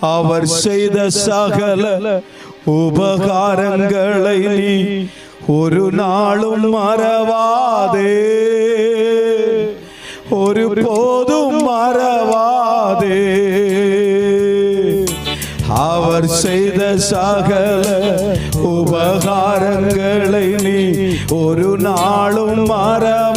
அவர் செய்த சகல உபகாரங்களை நீ ஒரு நாளும் மறவாதே. ஒரு போதும் மறவாதே. அவர் செய்த சகல உபகாரங்களை நீ ஒரு நாளும் மறவாதே.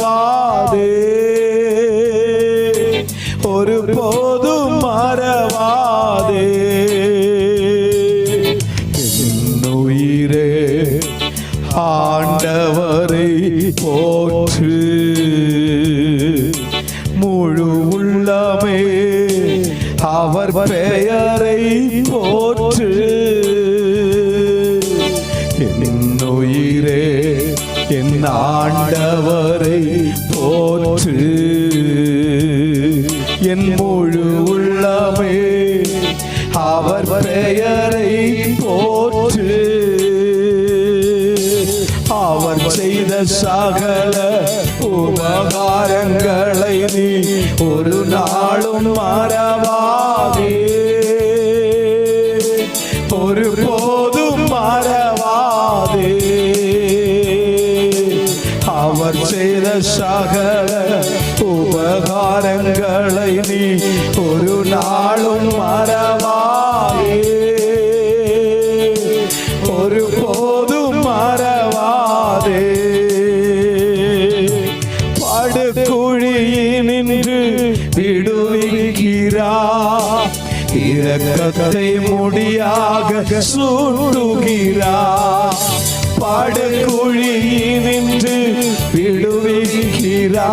முழு உள்ளமே அவர் பெயரை போற்று. என்னுயிரே என் ஆண்டவரை போற்று. என் முழு உள்ளமே அவர் பெயரை போற்று. அவர் செய்த சகல உபகாரங்களை நீ ஒரு நாளும் மறவாதே. ஒரு போதும் மறவாதே. அவர் செய்த சகல உபகாரங்களை நீ ஒரு நாளும் மறவாதே. விடுவிக்கிறா இரக்கத்தை முடியாக சூட்டுகிறா. படுகுழியினின்று விடுவிக்கிறா.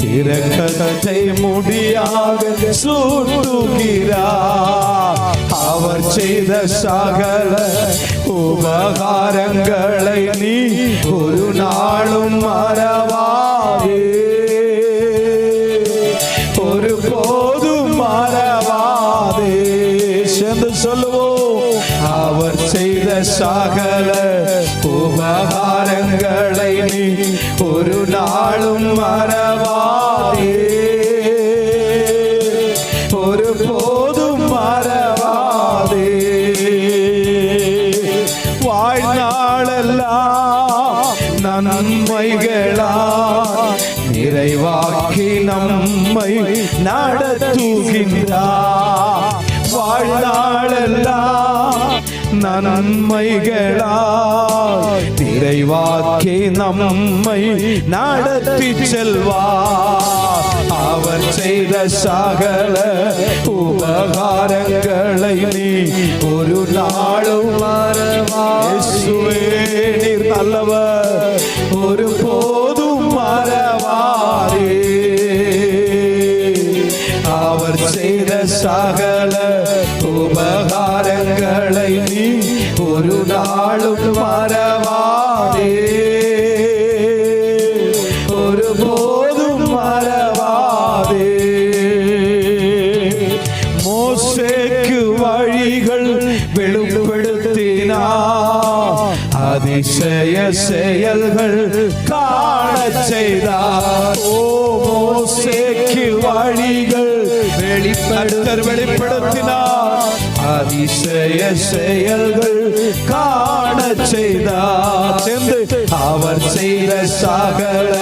இரக்கத்தை முடியாக சூட்டுகிறா. அவர் செய்த சகல உபகாரங்களை நீ ஒரு நாளும் மறவா சகல. உபகாரங்களை நீ ஒரு நாளும் மறவாதே. ஒரு போதும் மறவாதே. வாழ்நாளெல்லாம் நன்மைகளா நிறைவாக்கி நம்மை நடத்துகின்றார். நன்மைகளா நிறைவாக்கி நம்மை நடத்தி செல்வார் அவர் செய்த சகல உபகாரங்களை நீ ஒரு நாளும் மறவாசுவே நீர் நல்லவர் ஒரு போதும் மறவாரே அவர் செய்த சகல உபகாரங்களை நீ நாளும் மறவாதே. ஒரு போதும் மறவாதே. மோசேக்கு வழிகள் வெளிப்படுத்தினார். அதிசய செயல்கள் காண செய்தார். ஓ மோசேக்கு வழிகள் வெளிப்படுத்தர் வெளிப்படுத்தினார். அதிசய செயல்கள் காண செய்தார் சென்று அவர் செய்த சகல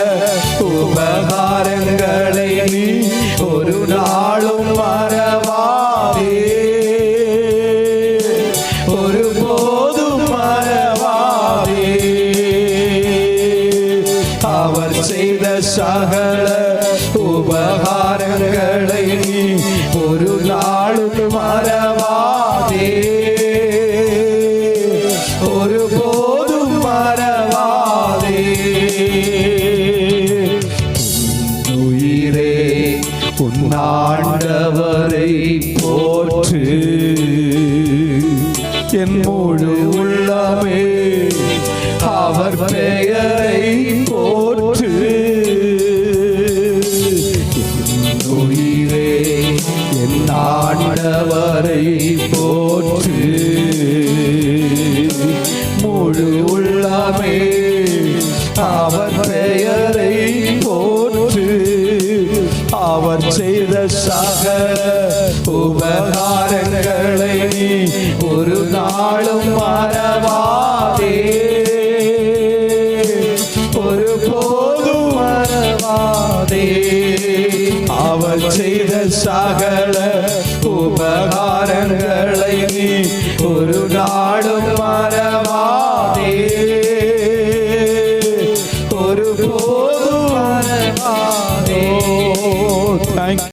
உபகாரங்களை நீ ஒரு நாளும் மறவாதே. ஒரு போதும் மறவாதே. அவர் செய்த சகல உபகார மறவாதே ஒரு போதும் மறவாதே. உயிரே உன்னாண்டவரை போற்று. என் முழு உள்ளமே அவர் பெயர் போற்று முழு உள்ளமே அவர் பெயரை போற்று. அவர் செய்த சகல உபகார உபகாரங்களை ஒரு நாளும் மறவாதே. ஒரு போதும் மறவாதே. செய்த சகல நீ ஒரு நாளும் மறவாதே